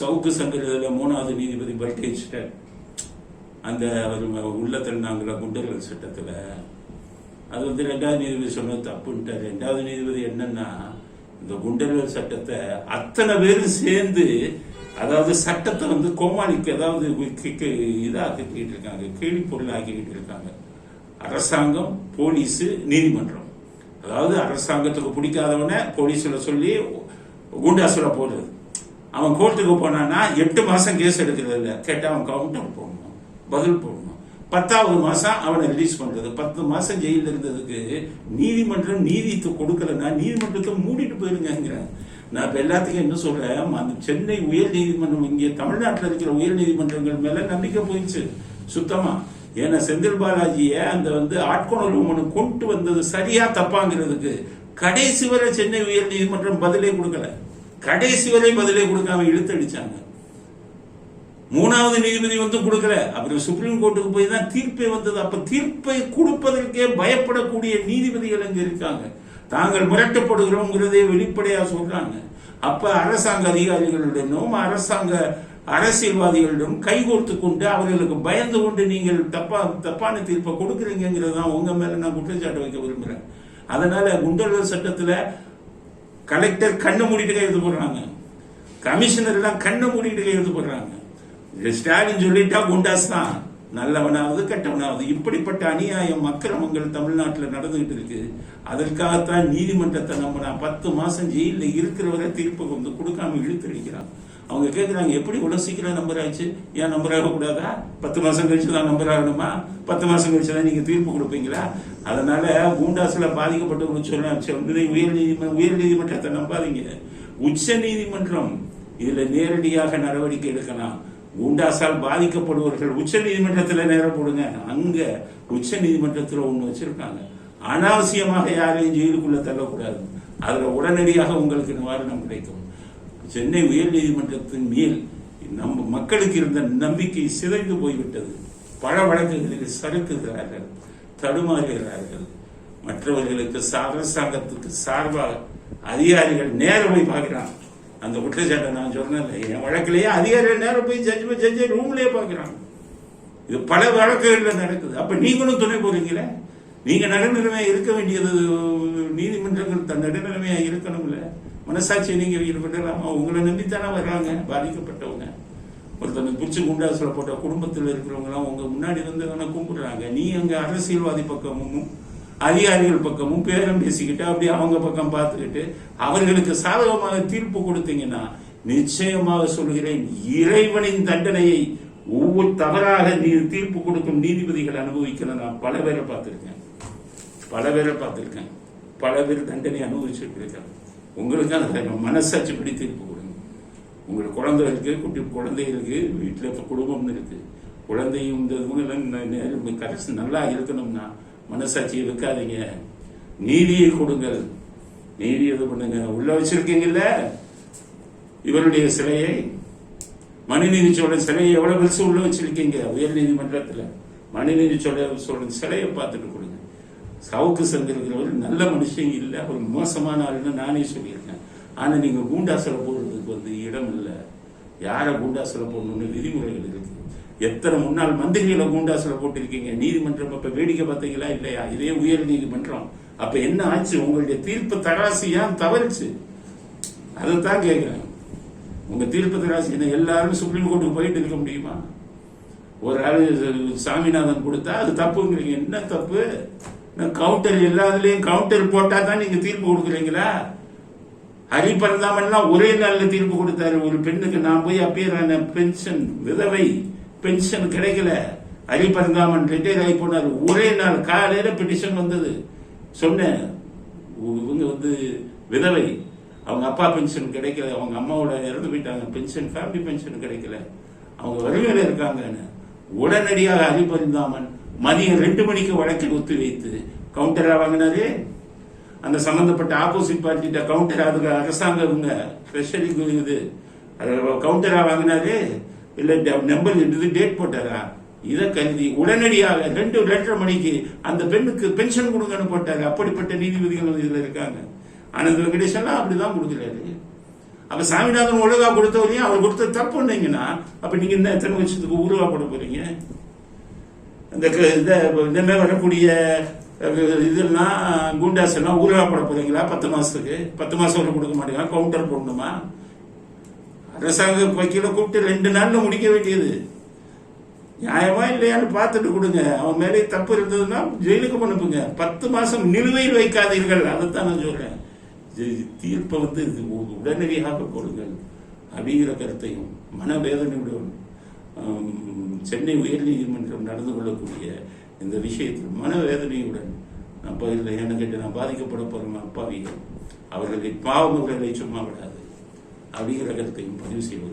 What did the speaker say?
சவுக்கு சங்கரில் மூணாவது நீதிபதி பல்டேஜ்ட அந்த அவர் உள்ளத்தில் குண்டர்கள் சட்டத்தில் அது வந்து ரெண்டாவது நீதிபதி சொன்னது தப்புன்ட்டு. ரெண்டாவது நீதிபதி என்னன்னா இந்த குண்டர்கள் சட்டத்தை அத்தனை பேரும் சேர்ந்து அதாவது சட்டத்தை வந்து கோமாளிக்கு அதாவது கி- இதாக்கிட்டு இருக்காங்க கேலி பொருளாக்கிக்கிட்டு இருக்காங்க. அரசாங்கம் போலீஸு நீதிமன்றம். அதாவது அரசாங்கத்துக்கு பிடிக்காதவன போலீஸில் சொல்லி குண்டாசுல போடுறது. அவன் கோர்ட்டுக்கு போனான்னா எட்டு மாசம் கேஸ் எடுக்கிறது இல்லை கேட்டால் அவன் கவுண்டர் போடணும். பதில் போடணும். பத்தாவது மாசம் அவனை ரிலீஸ் பண்றது. பத்து மாசம் ஜெயில இருந்ததுக்கு நீதிமன்றம் நீதித்து கொடுக்கலன்னா நீதிமன்றத்தை மூடிட்டு போயிருங்கிறேன் நான் இப்ப எல்லாத்துக்கும் என்ன சொல்றேன்? அந்த சென்னை உயர் நீதிமன்றம் இங்கே தமிழ்நாட்டில் இருக்கிற உயர் நீதிமன்றங்கள் மேல நம்பிக்கை போயிடுச்சு. சுத்தமா. ஏன்னா செந்தில் பாலாஜிய அந்த வந்து ஆட்கொணர்வு மனு கொண்டு வந்தது சரியா தப்பாங்கிறதுக்கு கடைசி வரை சென்னை உயர் நீதிமன்றம் பதிலே கொடுக்கல. கடைசி வரை பதிலே கொடுக்காம இழுத்தடிச்சாங்க. மூணாவது நீதிபதி வந்து கொடுக்கல. அப்புறம் சுப்ரீம் கோர்ட்டுக்கு போய் தான் தீர்ப்பே வந்தது. அப்ப தீர்ப்பை கொடுப்பதற்கே பயப்படக்கூடிய நீதிபதிகள் அங்க இருக்காங்க. தாங்கள் மிரட்டப்படுகிறோங்கிறதே வெளிப்படையா சொல்றாங்க. அப்ப அரசாங்க அதிகாரிகளிடமும் அரசாங்க அரசியல்வாதிகளிடம் கைகோர்த்து கொண்டு அவர்களுக்கு பயந்து கொண்டு நீங்கள் தப்பா தப்பான தீர்ப்பை கொடுக்குறீங்கிறது தான் உங்க மேல நான் குற்றச்சாட்டு வைக்க விரும்புறேன். அதனால குண்டர்கள் சட்டத்துல கலெக்டர் கண்ணை மூடிட்டு கையெழுத்து போடுறாங்க. கமிஷனர் எல்லாம் கண்ணை மூடிட்டு கையெழுத்து போடுறாங்க. ஸ்டாலின் சொல்லிட்டா குண்டாஸ் தான். நல்லவனாவது கெட்டவனாவது. இப்படிப்பட்ட அநியாயம் அக்கிரமங்கள் தமிழ்நாட்டில் நடந்துகிட்டு இருக்கு. அதற்காகத்தான் நீதிமன்றத்தை நம்ம நான் பத்து மாசம் ஜெயிலில் இருக்கிறவரை தீர்ப்பு வந்து கொடுக்காம இழுத்தடிக்கிறான் அவங்க கேட்குறாங்க எப்படி இவ்வளோ சீக்கிரம் நம்பர் ஆச்சு ஏன் நம்பர் ஆகக்கூடாதா பத்து மாதம் கழிச்சு தான் நம்பர் ஆகணுமா பத்து மாதம் கழிச்சு தான் நீங்கள் தீர்ப்பு கொடுப்பீங்களா? அதனால பூண்டாஸ்ல பாதிக்கப்பட்டவங்க சொல்லி உயர் நீதிமன்றம் உயர் நீதிமன்றத்தை நம்பாதீங்க. உச்ச நீதிமன்றம் இதில் நேரடியாக நடவடிக்கை எடுக்கலாம். குண்டாசால் பாதிக்கப்படுவர்கள் உச்ச நீதிமன்றத்தில் நேரம் போடுங்க. அங்கே உச்ச நீதிமன்றத்தில் ஒன்று வச்சுருக்காங்க. அனாவசியமாக யாரையும் ஜெயிலுக்குள்ளே தள்ளக்கூடாது. அதில் உடனடியாக உங்களுக்கு நிவாரணம் கிடைக்கும். சென்னை உயர் நீதிமன்றத்தின் மேல் நம்ம மக்களுக்கு இருந்த நம்பிக்கை சிதைந்து போய்விட்டது. பல வழக்குகளில் சறுக்குகிறார்கள் தடுமாறுகிறார்கள். மற்றவர்களுக்கு அரசாங்கத்துக்கு சார்பாக அதிகாரிகள் நேரம் போய் பார்க்கிறான். அந்த குற்றச்சாட்டை நான் சொன்னேன் என் வழக்கிலேயே அதிகாரிகள் நேரம் போய் ஜட்ஜ் ஜட்ஜை ரூம்லயே பார்க்கிறான். இது பல வழக்குகளில் நடக்குது. அப்ப நீங்களும் துணை போறீங்களே? நீங்க நடுநிலைமையா இருக்க வேண்டியது நீதிமன்றங்கள் தன் நடுநிலைமையா இருக்கணும்ல. மனசாட்சியை நீங்க விடலாமா உங்களை நம்பித்தானே வர்றாங்க பாதிக்கப்பட்டவங்க. ஒருத்தனை பிடிச்சி குண்டாசுல போட்ட குடும்பத்தில் இருக்கிறவங்க எல்லாம் உங்க முன்னாடி வந்து தானே கும்பிடுறாங்க. நீ அங்க அரசியல்வாதி பக்கமும் அதிகாரிகள் பக்கமும் பேரம் பேசிக்கிட்டு அப்படியே அவங்க பக்கம் பார்த்துக்கிட்டு அவர்களுக்கு சாதகமாக தீர்ப்பு கொடுத்தீங்கன்னா நிச்சயமாக சொல்கிறேன் இறைவனின் தண்டனையை ஒவ்வொரு தவறாக நீ தீர்ப்பு கொடுக்கும் நீதிபதிகள் அனுபவிக்கிற நான் பல பேரை பார்த்திருக்கேன். பல பேரை பார்த்திருக்கேன். பல பேர் தண்டனை அனுபவிச்சுட்டு இருக்கேன் உங்களுக்கு அந்த மனசாட்சி படி தீர்ப்பு கொடுங்க. உங்களுக்கு குழந்தை இருக்கு குட்டி குழந்தை இருக்கு வீட்டில் இப்போ குடும்பம் இருக்கு. குழந்தையும் இந்த இவங்கெல்லாம் நல்லா இருக்கணும்னா மனசாட்சியை வைக்காதீங்க. நீதியை கொடுங்கள். நீதி இது பண்ணுங்க? உள்ள வச்சிருக்கீங்கல்ல? இவருடைய சிலையை? மனுநீதி சோழன் சிலையை எவ்வளவு பெருசு உள்ள வச்சிருக்கீங்க? உயர் நீதிமன்றத்தில் மனுநீதி சோழ சோழன் சிலையை பார்த்துட்டு கொடுங்க. சவுக்கு சந்திருக்கிறவர் நல்ல மனுஷன் இல்லை ஒரு மோசமான ஆளுன்னு நானே சொல்லியிருக்கேன். ஆனால் நீங்கள் கூண்டாசல போடுறதுக்கு வந்து இடம் இல்லை. யாரை கூண்டாசல போடணும்னு விதிமுறைகள் இருக்கு. எத்தனை முன்னாள் மந்திரிகளை கூண்டாசல போட்டிருக்கீங்க? நீதிமன்றம் அப்போ வேடிக்கை பார்த்தீங்களா இல்லையா? இதே உயர் நீதிமன்றம். அப்ப என்ன ஆச்சு? உங்களுடைய தீர்ப்பு தராசு ஏன் தவறுச்சு? அதைத்தான் கேட்குறேன் உங்க தீர்ப்பு தராசு என்ன எல்லாரும் சுப்ரீம் கோர்ட்டுக்கு போயிட்டு இருக்க முடியுமா? ஒரு ஆள் சாமிநாதன் கொடுத்தா அது தப்புங்கிறீங்க. என்ன தப்பு? கவுண்டர் எல்லாத்துலயும் கவுண்டர் போட்டா தான் நீங்க தீர்ப்பு கொடுக்குறீங்களா? ஹரி பரந்தாமன்லாம் ஒரே நாளில் தீர்ப்பு கொடுத்தாரு. ஒரு பெண்ணுக்கு நான் போய் அப்பேரான பென்ஷன் விதவை பென்ஷன் கிடைக்கல. ஹரி பரந்தாமன் ரிட்டையர் ஆகி போனார். ஒரே நாள் காலையில் பெட்டிஷன் வந்தது. சொன்னேன் இவங்க வந்து விதவை. அவங்க அப்பா பென்ஷன் கிடைக்கல. அவங்க அம்மாவோட இறந்து போயிட்டாங்க. பென்ஷன் ஃபேமிலி பென்ஷன் கிடைக்கல. அவங்க வருகையில் இருக்காங்கன்னு. உடனடியாக ஹரிபரிந்தாமன் மதியம் ரெண்டு மணிக்கு வழக்கில் ஒத்திவைத்து கவுண்டரா வாங்கினாரு? அந்த சம்பந்தப்பட்ட ஆப்போசிட் பார்ட்டிட்ட கவுண்டர் அதுக்கு அரசாங்கம் இவங்க ட்ரெஷரி இது. கவுண்டரா வாங்கினாரு? இல்ல நம்பர் இது டேட் போட்டாரா? இதை கருதி உடனடியாக ரெண்டு ரெண்டரை மணிக்கு அந்த பெண்ணுக்கு பென்ஷன் கொடுங்கன்னு போட்டாரு. அப்படிப்பட்ட நீதிபதிகள் இதுல இருக்காங்க. ஆனந்த் வெங்கடேஷ் அப்படிதான் கொடுக்குறாரு. அப்ப சாமிநாதன் ஒழுங்கா கொடுத்தவரையும் அவர் கொடுத்த தப்புன்னீங்கன்னா அப்ப நீங்க இந்த எத்தனை வருஷத்துக்கு உருவா போட போறீங்க? இந்த க- இந்த இனிமே வரக்கூடிய அஹ், இதெல்லாம் குண்டாஸ் எல்லாம் ஊருகா போட போறீங்களா? பத்து மாசத்துக்கு. பத்து மாசம் வரை கொடுக்க மாட்டீங்களா? கவுண்டர் போடணுமா? அரசாங்க வக்கீல கூப்பிட்டு ரெண்டு நாள்ல முடிக்க வேண்டியது. நியாயமா இல்லையான்னு பார்த்துட்டு கொடுங்க. அவன் மேலே தப்பு இருந்ததுன்னா ஜெயிலுக்கு அனுப்புங்க. பத்து மாசம் நிலுவையில் வைக்காதீர்கள். அதைத்தான் நான் சொல்றேன். தீர்ப்பை வந்து இது உடனடியாக கொடுங்கள். அப்படிங்கிற கருத்தையும் மனவேதனையுடன் சென்னை உயர்நீதிமன்றம் நடந்து கொள்ளக்கூடிய இந்த விஷயத்தில் மனவேதனையுடன் நான் பதில் என்ன கேட்டு நான் பாதிக்கப்பட போறேன் அப்பாவிகள் அவர்களை பாவம் அவர்களை சும்மா விடாது. அப்படிங்கிற கருத்தையும் பதிவு செய்வது